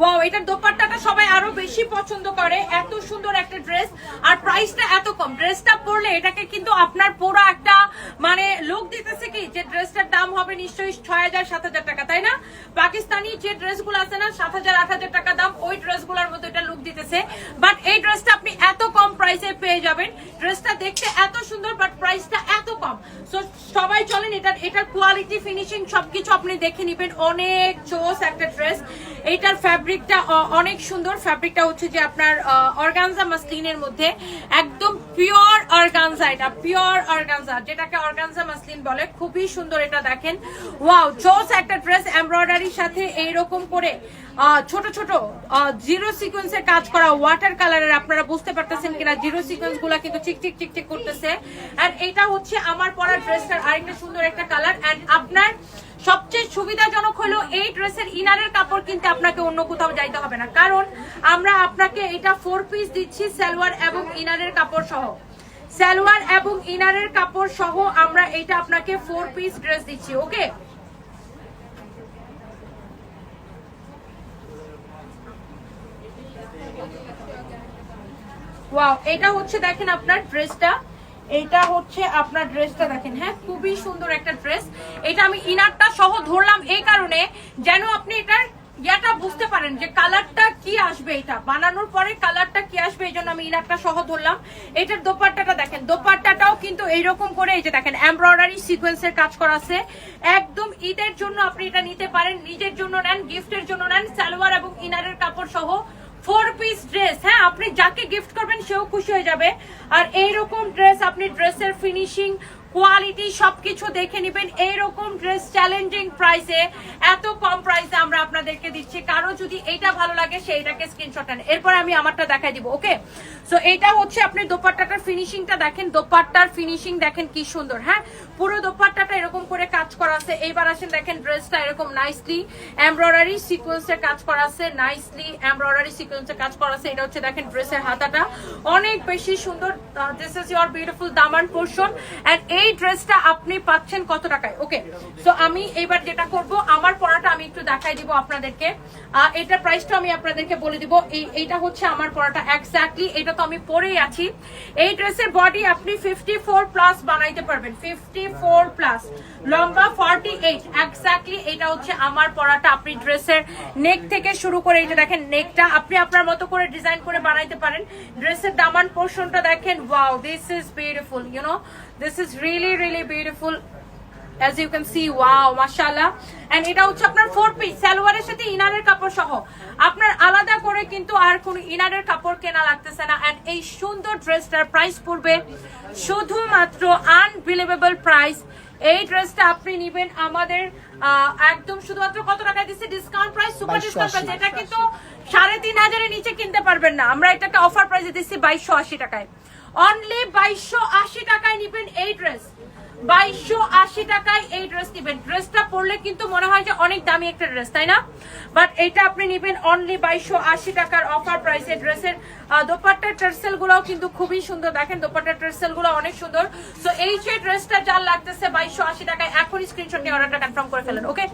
Wow এটার দোপাট্টাটা সবাই আরও বেশি পছন্দ করে। এত সুন্দর একটা ড্রেস আর প্রাইসটা এত কম। ড্রেসটা পরলে এটাকে কিন্তু আপনার পুরো একটা মানে লোক দিতেছে কি? যে ড্রেসটার দাম হবে নিশ্চয়ই ছয় হাজার, সাত হাজার টাকা, তাই না? পাকিস্তানি যে ড্রেসগুলো আছে না, সাত হাজার, আট হাজার টাকা দাম, ওই ড্রেসগুলোর মতো এটা লুক দিতেছে। বাট এই ড্রেসটা আপনি এত কম প্রাইসে পেয়ে যাবেন। ড্রেসটা দেখতে এত সুন্দর বাট প্রাইসটা এত কম। সো সবাই চলেন, এটার এটার কোয়ালিটি ফিনিশিং সবকিছু আপনি দেখে নেবেন। অনেক চোস একটা ড্রেস এইটার ফ্যাব্রিকটা অনেক সুন্দর ফ্যাব্রিকটা হচ্ছে যে আপনার অর্গানজা মাসলিনের মধ্যে একদম পিওর অর্গানজা এটা পিওর অর্গানজা যেটাকে অর্গানজা মাসলিন বলে, খুবই সুন্দর এটা দেখেন। ওয়াও চোস একটা ড্রেস এমব্রয়ডারির সাথে এইরকম করে ছোট ছোট জিরো সিকোয়েন্সের কাজ করা ওয়াটার কালারের আপনারা বুঝতে পারতেছেন কিনা জিরো সিকোয়েন্সগুলা কিন্তু চিক চিক চিক চিক করতেছে। আর এটা হচ্ছে আমার পরা ড্রেসটার আরেকটা সুন্দর একটা কালার এন্ড আপনার সবচেয়ে সুবিধাজনক হলো এই ড্রেসের ইনারের কাপড় কিনতে আপনাকে অন্য কোথাও যাইতে হবে না। কারণ আমরা আপনাকে এটা ফোর পিস দিচ্ছি, সালোয়ার এবং ইনারের কাপড় সহ। সালোয়ার এবং ইনারের কাপড় সহ আমরা এটা আপনাকে ফোর পিস ড্রেস দিচ্ছি ওকে এটা হচ্ছে দেখেন আপনার ড্রেসটা এটা হচ্ছে আপনার ড্রেসটা দেখেন হ্যাঁ খুবই সুন্দর একটা ড্রেস। এটা আমি ইনারটা সহ ধরলাম এই কারণে যেন আপনি এটার ইয়াটা বুঝতে পারেন যে কালারটা কি আসবে এটা। বানানোর পরে কালারটা কি আসবে এই জন্য আমি ইনারটা সহ ধরলাম। এটার দোপাট্টাটা দেখেন, দোপাট্টাটাও কিন্তু এইরকম করে এই যে দেখেন এমব্রয়ডারি সিকোয়েন্সের কাজ করা আছে। একদম ঈদের জন্য আপনি এটা নিতে পারেন, নিজের জন্য নেন গিফটের জন্য নেন, সালোয়ার এবং ইনারের কাপড় সহ ফোর পিস ড্রেস হ্যাঁ আপনি যাকে গিফট করবেন, সেও খুশি হয়ে যাবে। আর এইরকম ড্রেস আপনি ড্রেসের ফিনিশিং কোয়ালিটি সবকিছু দেখে নেবেন। এইরকম ড্রেস চ্যালেঞ্জিং প্রাইসে এত কম প্রাইসে আমরা আপনাদেরকে দিচ্ছি। কারও যদি এইটা ভালো লাগে সেইটাকে স্ক্রিনশট নেন। এরপর আমি আমারটা দেখাই দিব ওকে সো এইটা হচ্ছে আপনি দোপাট্টাটার ফিনিশিংটা দেখেন। দোপাট্টার ফিনিশিং দেখেন কি সুন্দর হ্যাঁ? পুরো দোপাট্টাটা এরকম করে কাজ করা আছে। এইবার আসেন দেখেন ড্রেসটা এরকম নাইসলি এমব্রয়ডারি সিকোয়েন্সের কাজ করা আছে। নাইসলি এমব্রয়ডারি সিকোয়েন্সের কাজ করা আছে। এটা হচ্ছে দেখেন ড্রেসের হাতাটা। অনেক বেশি সুন্দর। দিস ইজ ইয়োর বিউটিফুল দামান পোর্শন এন্ড এই ড্রেসটা আপনি পাচ্ছেন কত টাকায়? ওকে সো আমি এবার যেটা করব, আমার পড়াটা আমি একটু দেখাই দিব আপনাদেরকে। এটার প্রাইসটা আমি আপনাদেরকে বলে দিব। এই, এইটা হচ্ছে আমার পড়াটা এক্স্যাক্টলি এটা তো আমি পরেই আছি। এই ড্রেসের বডি আপনি ফিফটি ফোর প্লাস বানাইতে পারবেন ফিফটি ফোর প্লাস লম্বা ফর্টি এইট এক্স্যাক্টলি এটা হচ্ছে আমার পড়াটা আপনি ড্রেসের নেক থেকে শুরু করে, এই যে দেখেন নেকটা আপনি আপনার মতো করে ডিজাইন করে বানাইতে পারেন। ড্রেসের দামান পোর্শনটা দেখেন wow this is beautiful you know this is really really beautiful as you can see wow mashallah. And এটা হচ্ছে আপনার ফোর পিস সালোয়ারের সাথে ইনারের কাপড় সহ। আপনার আলাদা করে কিন্তু আর কোন ইনারের কাপড় কেনা লাগতেছে না। এন্ড এই সুন্দর ড্রেসটার প্রাইস পড়বে শুধুমাত্র আনবিলিভেবল প্রাইস এই ড্রেসটা আপনি নিবেন আমাদের আহ, একদম শুধুমাত্র কত টাকা দিচ্ছে? Discount price super 2280 discount price এটা কিন্তু তিন হাজারের নিচে কিনতে পারবেন না। আমরা এটাকে অফার প্রাইসে দিচ্ছি বাইশশো আশি টাকায়। অনলি বাইশশো আশি টাকায় নিবেন এই ড্রেস বাইশশো আশি টাকায় এই ড্রেস নিবেন। ড্রেসটা পরলে কিন্তু মনে হয় যে অনেক দামি একটা ড্রেস তাই না? বাট এটা আপনি নিবেন অনলি বাইশশো আশি টাকার অফার প্রাইসে ড্রেসের দোপাট্টার টার্সেল গুলাও কিন্তু খুবই সুন্দর। দেখেন দোপাট্টার টার্সেলগুলো অনেক সুন্দর। তো এই যে ড্রেসটা যার লাগতেছে বাইশশো আশি টাকায়, এখনই স্ক্রিনশট নিয়ে অর্ডারটা কনফার্ম করে ফেলেন ওকে